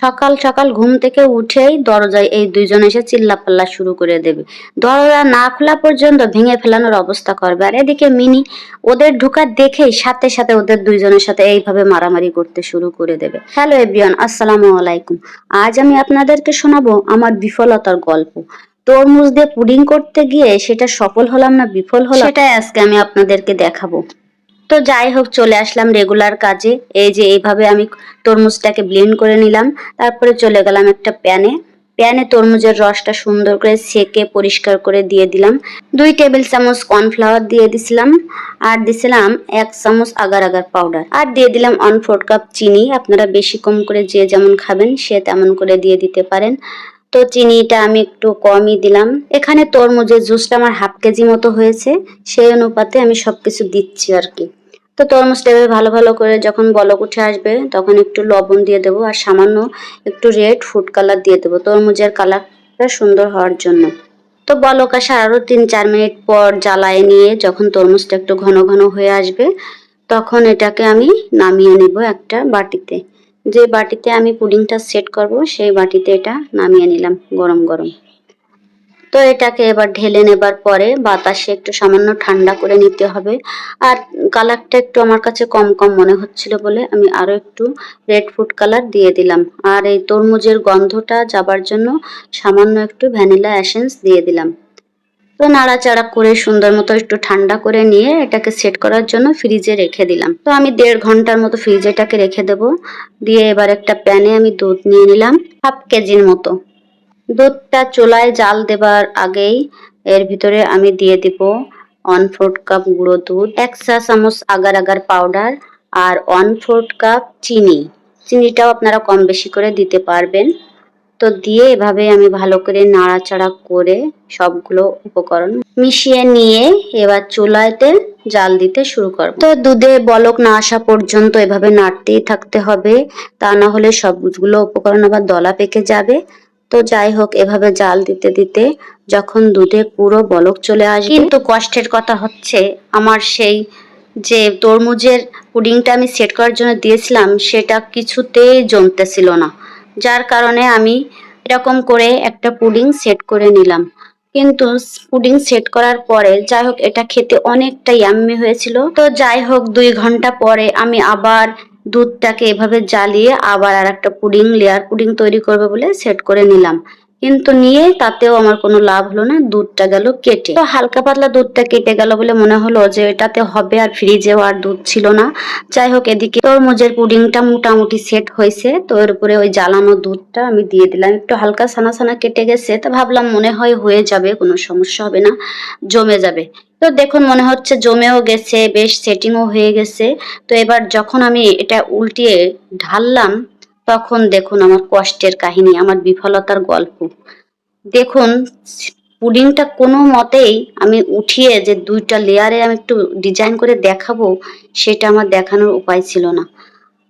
সকাল সকাল ঘুম থেকে উঠেই দরজায় এই দুইজন এসে চিল্লাপাল্লা শুরু করে দেবে। দরজা না খোলা পর্যন্ত ভেঙে ফেলানোর অবস্থা করবে। আর এদিকে মিনি ওদের ঢোকার দেখেই সাথে সাথে ওদের দুইজনের সাথে এইভাবে মারামারি করতে শুরু করে দেবে। হ্যালো এভরিওয়ান, আসসালামু আলাইকুম। আজ আমি আপনাদেরকে শোনাবো আমার বিফলতার গল্প। তরমুজ দিয়ে পুডিং করতে গিয়ে সেটা সফল হলাম না বিফল হলাম? সেটাই আজকে আমি আপনাদেরকে দেখাবো। তো যাই হোক, চলে আসলাম রেগুলার কাজে। এই যে এইভাবে আমি তরমুজটাকে ব্লেন্ড করে নিলাম। তারপরে চলে গেলাম একটা প্যানে প্যানে তরমুজের রসটা সুন্দর করে সেকে পরিষ্কার করে দিয়ে দিলাম। দুই টেবিল চামচ কর্নফ্লাওয়ার দিয়ে দিছিলাম। আর দিছিলাম এক চামচ আগার আগার পাউডার আর দিয়ে দিলাম ওয়ান ফোর কাপ চিনি। আপনারা বেশি কম করে যে যেমন খাবেন, সে তেমন করে দিয়ে দিতে পারেন। তো চিনিটা আমি একটু কমই দিলাম। এখানে তরমুজের জুসটা আমার হাফ কেজি মতো হয়েছে, সেই অনুপাতে আমি সবকিছু দিচ্ছি আর কি। তো তরমুজটা এভাবে ভালো ভালো করে যখন বলক উঠে আসবে, তখন একটু লবণ দিয়ে দেবো আর সামান্য একটু রেড ফুড কালার দিয়ে দেবো। তরমুজের কালারটা সুন্দর হওয়ার জন্য। তো বলক আসা আরও তিন চার মিনিট পর জ্বালায় নিয়ে যখন তরমুজটা একটু ঘন ঘন হয়ে আসবে, তখন এটাকে আমি নামিয়ে নিব একটা বাটিতে। যে বাটিতে আমি পুডিংটা সেট করব, সেই বাটিতে এটা নামিয়ে নিলাম গরম গরম। তো এটাকে এবার ঢেলে নেবার পরে বাতাসে একটু সামান্য ঠান্ডা করে নিতে হবে। আর কালারটা একটু আমার কাছে কম কম মনে হচ্ছিল বলে আমি আরও একটু রেড ফুড কালার দিয়ে দিলাম। আর এই তরমুজের গন্ধটা যাবার জন্য সামান্য একটু ভ্যানিলা অ্যাসেন্স দিয়ে দিলাম। তো নাড়াচাড়া করে সুন্দর মতো একটু ঠান্ডা করে নিয়ে এটাকে সেট করার জন্য ফ্রিজে রেখে দিলাম। তো আমি দেড় ঘণ্টার মতো ফ্রিজে এটাকে রেখে দেব। দিয়ে এবার একটা প্যানে আমি দুধ নিয়ে নিলাম হাফ কেজির মতো। দুধটা চোলায় জাল দেবার আগেই এর ভিতরে আমি দিয়ে দিব ওয়ান ফোর্থ কাপ গুঁড়ো দুধ, এক চা চামচ আগার আগার পাউডার আর ওয়ান ফোর্থ কাপ চিনি। চিনিটাও আপনারা কম বেশি করে দিতে পারবেন। তো দিয়ে এভাবে আমি ভালো করে নাড়াচাড়া করে সবগুলো উপকরণ মিশিয়ে নিয়ে এবার চুলাতে জাল দিতে শুরু করব। তো দুধে বলক না আসা পর্যন্ত এভাবে নাড়তেই থাকতে হবে। তা না হলে সবগুলো উপকরণ আবার দলা পেকে যাবে। তো যাই হোক, এভাবে জাল দিতে দিতে যখন দুধে পুরো বলক চলে আসবে। কিন্তু কষ্টের কথা হচ্ছে, আমার সেই যে তরমুজের পুডিংটা আমি সেট করার জন্য দিয়েছিলাম, সেটা কিছুতেই জমতেছিল না। যার কারণে আমি এরকম করে একটা পুডিং সেট করে নিলাম। কিন্তু পুডিং সেট করার পরে যাই হোক, এটা খেতে অনেকটা ইয়াম্মি হয়েছিল। তো যাই হোক, দুই ঘণ্টা পরে আমি আবার দুধটাকে এভাবে জ্বালিয়ে আবার আর একটা পুডিং লেয়ার পুডিং তৈরি করবে বলে সেট করে নিলাম। কিন্তু নিয়ে তাতেও আমার কোনো লাভ হলো না, দুধটা গেল কেটে। তো হালকা পাতলা দুধটা কেটে গেল বলে মনে হলো যে এটাতে হবে আর ফ্রিজেও আর দুধ ছিল না। যাই হোক, এদিকে তরমুজের পুডিংটা মোটামুটি সেট হয়েছে, তো এর উপরে ওই জ্বালানো দুধটা আমি দিয়ে দিলাম। একটু হালকা সানা সানা কেটে গেছে, তো ভাবলাম মনে হয় হয়ে যাবে, কোনো সমস্যা হবে না, জমে যাবে। তো দেখুন, মনে হচ্ছে জমেও গেছে, বেশ সেটিংও হয়ে গেছে। তো এবার যখন আমি এটা উল্টিয়ে ঢাললাম তখন দেখুন আমার কষ্টের কাহিনী, আমার বিফলতার গল্প। দেখুন, পুডিংটা কোনো মতেই আমি উঠিয়ে যে দুইটা লেয়ারে আমি একটু ডিজাইন করে দেখাবো, সেটা আমার দেখানোর উপায় ছিল না।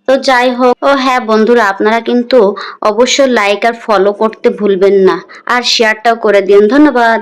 তো যাই হোক, ও হ্যাঁ বন্ধুরা, আপনারা কিন্তু অবশ্যই লাইক আর ফলো করতে ভুলবেন না। আর শেয়ারটাও করে দিন। ধন্যবাদ।